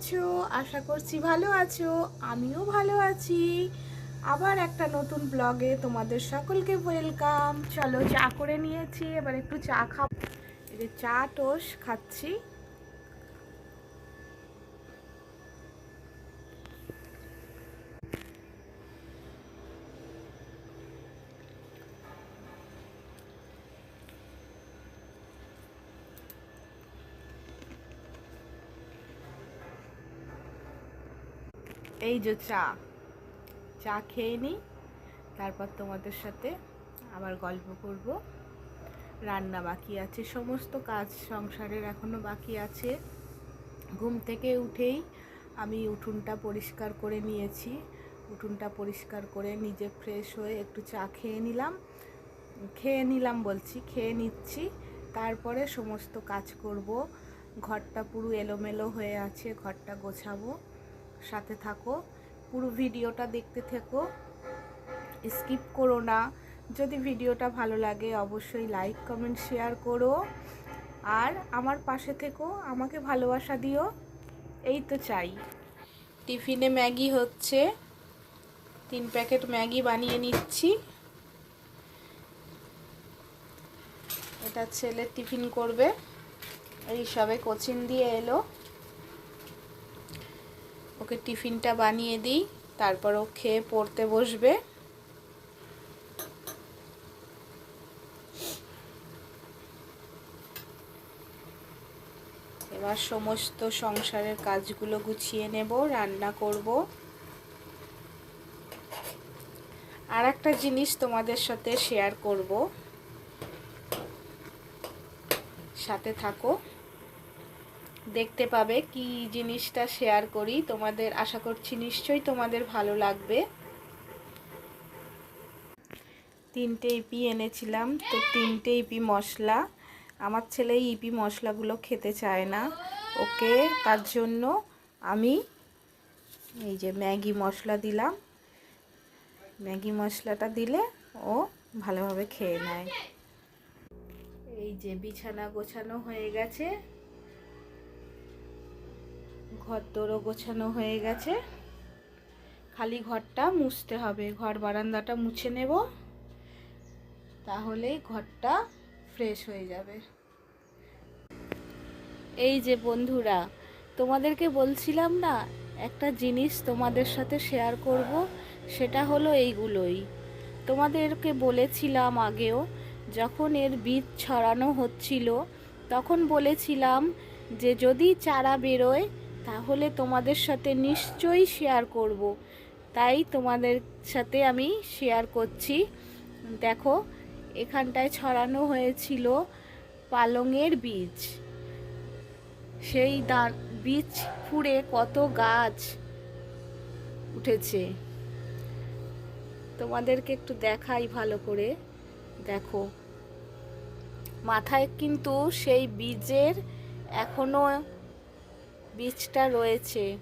আছো? আশা করছি ভালো আছো। আমিও ভালো আছি। আবার একটা নতুন ব্লগে তোমাদের সকলকে ওয়েলকাম চলো চা করে নিয়েছি, এবার একটু চা খাব। এই যে চা টোস খাচ্ছি। এই যে চা চা খেয়ে নিই, তারপর তোমাদের সাথে আবার গল্প করব। রান্না বাকি আছে, সমস্ত কাজ সংসারের এখনও বাকি আছে। ঘুম থেকে উঠেই আমি উঠোনটা পরিষ্কার করে নিয়েছি। উঠোনটা পরিষ্কার করে নিজে ফ্রেশ হয়ে একটু চা খেয়ে নিলাম। খেয়ে নিলাম বলছি, খেয়ে নিচ্ছি। তারপরে সমস্ত কাজ করব। ঘরটা পুরো এলোমেলো হয়ে আছে, ঘরটা গোছাবো। সাথে থাকো। পুরো ভিডিওটা দেখতে থেকো। স্কিপ করো না। যদি ভিডিওটা ভালো লাগে, অবশ্যই লাইক, কমেন্ট, শেয়ার করো। আর আমার পাশে থেকো, আমাকে ভালোবাসা দিও। এই তো চাই। টিফিনে ম্যাগি হচ্ছে। তিন প্যাকেট ম্যাগি বানিয়ে নিচ্ছি। এটা ছেলে টিফিন করবে। এই সবে কোচিং দিয়ে এলো। ওকে টিফিনটা বানিয়ে দিই, তারপর ও খেয়ে পড়তে বসবে। এবার সমস্ত সংসারের কাজগুলো গুছিয়ে নেব, রান্না করব। আর একটা জিনিস তোমাদের সাথে শেয়ার করব। সাথে থাকো। দেখতে পাবে কি জিনিসটা শেয়ার করি। তোমাদের, আশা করছি নিশ্চয়ই তোমাদের ভালো লাগবে। তিনটে ইপি এনেছিলাম, তো তিনটে ইপি মশলা। আমার ছেলে ইপি মশলাগুলো খেতে চায় না। ওকে, তার জন্য আমি এই যে ম্যাগি মশলা দিলাম। ম্যাগি মশলাটা দিলে ও ভালোভাবে খেয়ে নেয়। এই যে বিছানা গোছানো হয়ে গেছে। ঘর দোরও গোছানো হয়ে গেছে। খালি ঘরটা মুছতে হবে। ঘর বারান্দাটা মুছে নেব। তাহলেই ঘরটা ফ্রেশ হয়ে যাবে। এই যে বন্ধুরা, তোমাদেরকে বলছিলাম না, একটা জিনিস তোমাদের সাথে শেয়ার করব, সেটা হলো এইগুলোই। তোমাদেরকে বলেছিলাম আগেও, যখন এর বীজ ছড়ানো হচ্ছিল, তখন বলেছিলাম যে যদি চারা বেরোয় তাহলে তোমাদের সাথে নিশ্চয়ই শেয়ার করব। তাই তোমাদের সাথে আমি শেয়ার করছি। দেখো, এখানটায় ছড়ানো হয়েছিল পালংয়ের বীজ। সেই দান, বীজ ফুঁড়ে কত গাছ উঠেছে। তোমাদেরকে একটু দেখাই ভালো করে। দেখো, মাথায় কিন্তু সেই বীজের এখনও বীজটা রয়েছে।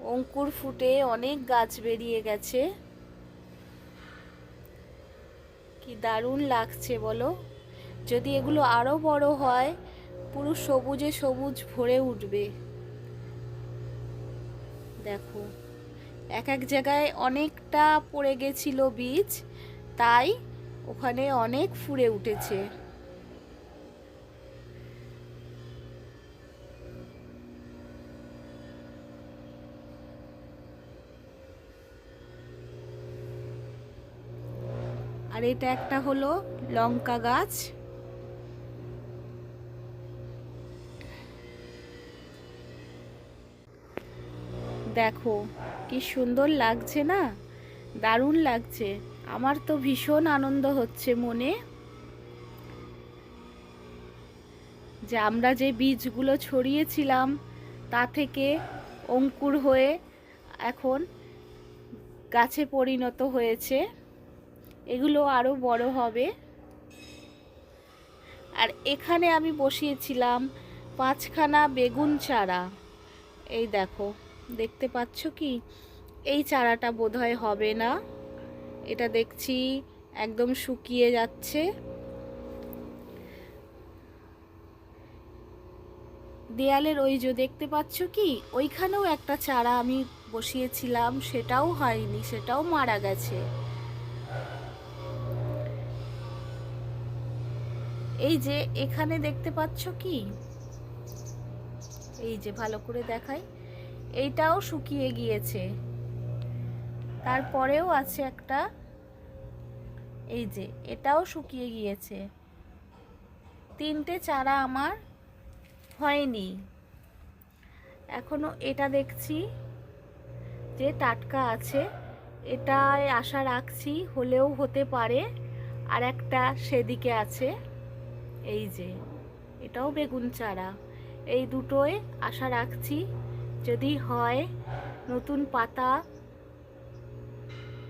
অঙ্কুর ফুটে অনেক গাছ বেরিয়ে গেছে। কি দারুণ লাগছে বলো? যদি এগুলো আরও বড় হয়, পুরো সবুজে সবুজ ভরে উঠবে। দেখো, এক এক জায়গায় অনেকটা পড়ে গেছিল বীজ, তাই ওখানে অনেক ফুড়ে উঠেছে। আর এটা একটা হলো লঙ্কা গাছ। দেখো, কি সুন্দর লাগছে না? দারুণ লাগছে। আমার তো ভীষণ আনন্দ হচ্ছে মনে। যে আমরা যে বীজগুলো ছড়িয়েছিলাম, তা থেকে অঙ্কুর হয়ে এখন গাছে পরিণত হয়েছে। এগুলো আরও বড় হবে। আর এখানে আমি বসিয়েছিলাম পাঁচখানা বেগুন চারা। এই দেখো, দেখতে পাচ্ছ কি? এই চারাটা বোধহয় হবে না। এটা দেখছি একদম শুকিয়ে যাচ্ছে। দেয়ালের ওই যে দেখতে পাচ্ছ কি? ওইখানেও একটা চারা আমি বসিয়েছিলাম, সেটাও হয়নি, সেটাও মারা গেছে। এই যে এখানে দেখতে পাচ্ছ কি? এই যে ভালো করে দেখাই। এইটাও শুকিয়ে গিয়েছে। তারপরেও আছে একটা। এই যে, এটাও শুকিয়ে গিয়েছে। তিনটে চারা আমার হয়নি। এখনও এটা দেখছি যে টাটকা আছে। এটায় আশা রাখছি হলেও হতে পারে। আর একটা সেদিকে আছে। এই যে, এটাও বেগুন চারা। এই দুটোয় আশা রাখছি যদি হয় নতুন পাতা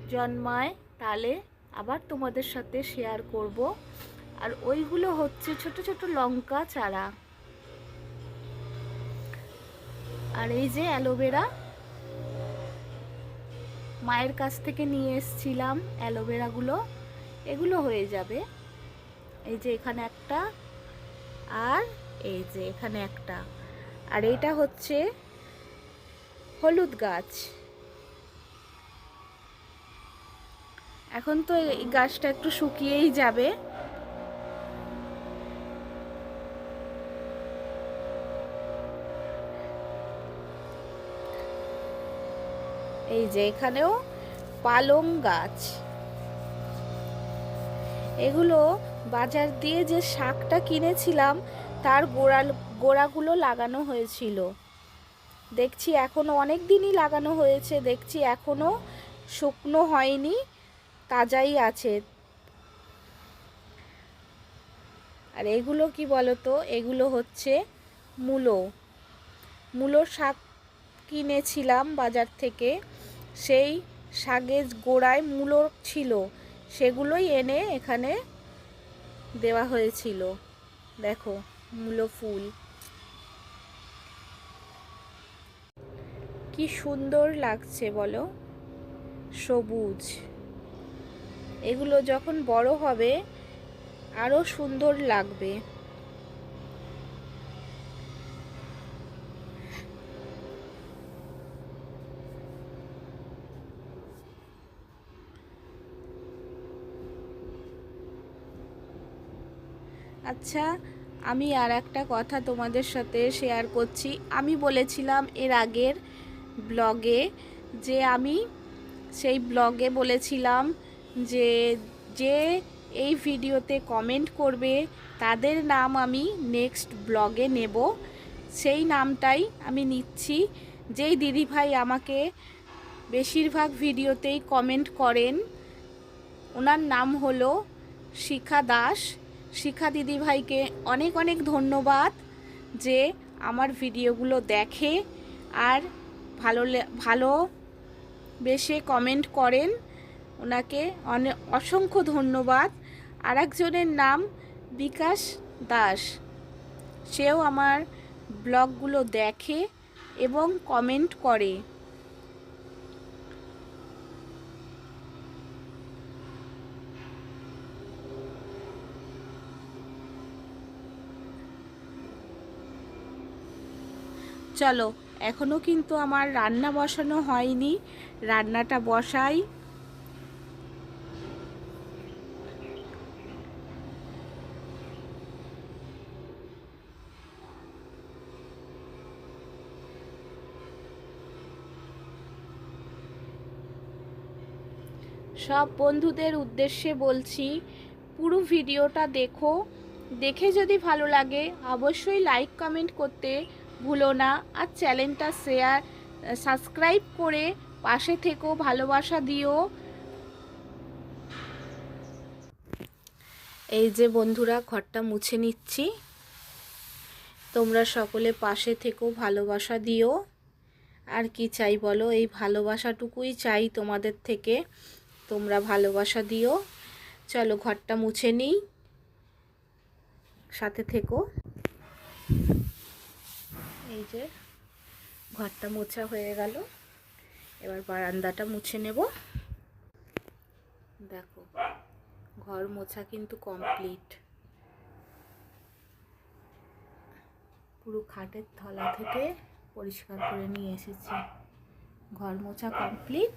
জন্মায় তাহলে আবার তোমাদের সাথে শেয়ার করব। আর ওইগুলো হচ্ছে ছোট ছোট লঙ্কা চারা। আর এই যে অ্যালোভেরা, মায়ের কাছ থেকে নিয়ে এসছিলাম অ্যালোভেরাগুলো। এগুলো হয়ে যাবে। এই যে এখানে একটা আর এই যে এখানে একটা। আর এটা হচ্ছে হলুদ গাছ। এখন তো এই গাছটা একটু শুকিয়েই যাবে। এই যে এখানেও পালং গাছ। এগুলো বাজার দিয়ে যে শাকটা কিনেছিলাম, তার গোড়া গোড়াগুলো লাগানো হয়েছিল। দেখছি এখনও অনেক দিনই লাগানো হয়েছে, দেখছি এখনও শুকনো হয়নি, তাজাই আছে। আর এগুলো কি বলতো? এগুলো হচ্ছে মূলো। মূলো শাক কিনেছিলাম বাজার থেকে, সেই শাকের গোড়ায় মূলো ছিল, সেগুলোই এনে এখানে দেওয়া হয়েছিল। দেখো, মূলো ফুল। কি সুন্দর লাগছে বলো? সবুজ। এগুলো যখন বড় হবে আরও সুন্দর লাগবে। আচ্ছা আমি আর একটা কথা তোমাদের সাথে শেয়ার করছি। আমি বলেছিলাম এর আগের ব্লগে যে আমি সেই ব্লগে বলেছিলাম যে যে এই ভিডিওতে কমেন্ট করবে, তাদের নাম আমি নেক্সট ব্লগে নেব। সেই নামটাই আমি নিচ্ছি। যেই দিদিভাই আমাকে বেশিরভাগ ভিডিওতেই কমেন্ট করেন, ওনার নাম হলো শিখা দাস। শিখা দিদিভাইকে অনেক অনেক ধন্যবাদ যে আমার ভিডিওগুলো দেখে আর ভালো ভালো বেশে কমেন্ট করেন। ওনাকে অসংখ্য ধন্যবাদ। আর একজনের নাম বিকাশ দাস। সেও আমার ব্লগগুলো দেখে এবং কমেন্ট করে। চলো এখনও কিন্তু আমার রান্না বসানো হয়নি। রান্নাটা বসাই। সব বন্ধুদের উদ্দেশ্যে বলছি, পুরো ভিডিওটা দেখো। দেখে যদি ভালো লাগে, অবশ্যই লাইক কমেন্ট করতে ভুলো না আর চ্যানেলটা শেয়ার, সাবস্ক্রাইব করে পাশে থেকো, ভালোবাসা দিও। এই যে বন্ধুরা, ঘরটা মুছে নিচ্ছি। তোমরা সকলে পাশে থেকো, ভালোবাসা দিও। আর কি চাই বলো, এই ভালোবাসাটুকুই চাই তোমাদের থেকে। তোমরা ভালোবাসা দিও। চলো ঘরটা মুছে নিই। সাথে থেকো। এই যে ঘরটা মোছা হয়ে গেল। এবার বারান্দাটা মুছে নেব। দেখো, ঘর মোছা কিন্তু কমপ্লিট পুরো খাটের থলা থেকে পরিষ্কার করে নিয়ে এসেছি। ঘর মোছা কমপ্লিট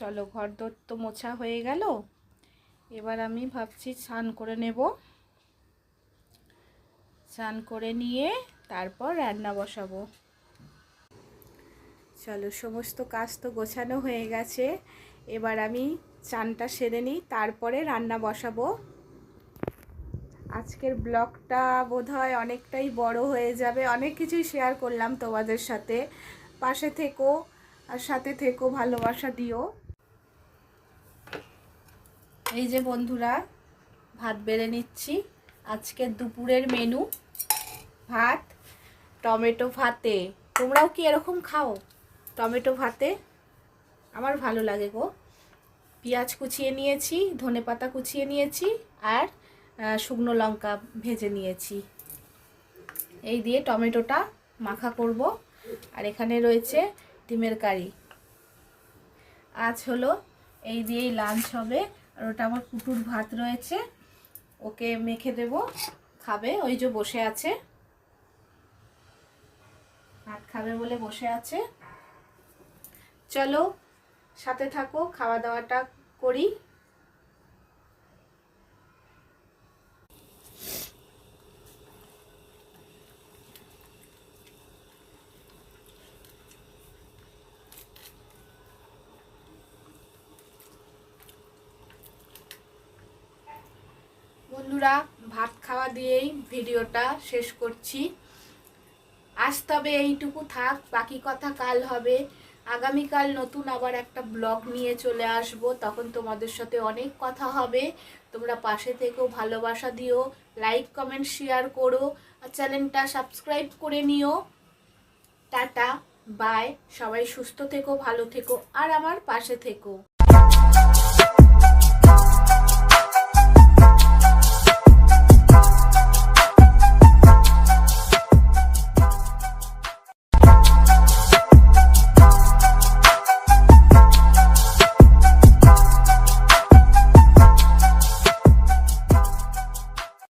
চলো ঘর দর তো মোছা হয়ে গেল। এবার আমি ভাবছি স্নান করে নেব। স্নান করে নিয়ে তারপর রান্না বসাবো। চলো সমস্ত কাজ তো গোছানো হয়ে গেছে। এবার আমি চানটা সেরে নিই, তারপরে রান্না বসাবো। আজকের ব্লগটা বোধহয় অনেকটাই বড় হয়ে যাবে। অনেক কিছুই শেয়ার করলাম তোমাদের সাথে। পাশে থেকো আর সাথে থেকো, ভালোবাসা দিও। এই যে বন্ধুরা, ভাত বেড়ে নিচ্ছি। আজকের দুপুরের মেনু, ভাত, টমেটো ভাতে। তোমরাও কি এরকম খাও টমেটো ভাতে? আমার ভালো লাগে গো। পেঁয়াজ কুচিয়ে নিয়েছি, ধনে পাতা কুচিয়ে নিয়েছি, আর শুকনো লঙ্কা ভেজে নিয়েছি। এই দিয়ে টমেটোটা মাখা করব। আর এখানে রয়েছে ডিমের কারি। আজ হলো, এই দিয়েই লাঞ্চ হবে। আর ওটা আমার কুটুর ভাত রয়েছে। ওকে মেখে দেব, খাবে, ওই যে বসে আছে। ভাত খাবে বলে বসে আছে। চলো, সাথে থাকো খাওয়া দাওয়াটা করি। বন্ধুরা, ভাত খাওয়া দিয়েই ভিডিওটা শেষ করছি। আজ তবে এইটুকু থাক, বাকি কথা কাল হবে। আগামীকাল নতুন আবার একটা ব্লগ নিয়ে চলে আসব, তখন তোমাদের সাথে অনেক কথা হবে। তোমরা পাশে থেকেও ভালোবাসা দিও, লাইক, কমেন্ট, শেয়ার করো, আর চ্যানেলটা সাবস্ক্রাইব করে নিও। Tata, bye. সবাই সুস্থ থেকো, ভালো থেকো, আর আমার পাশে থেকো।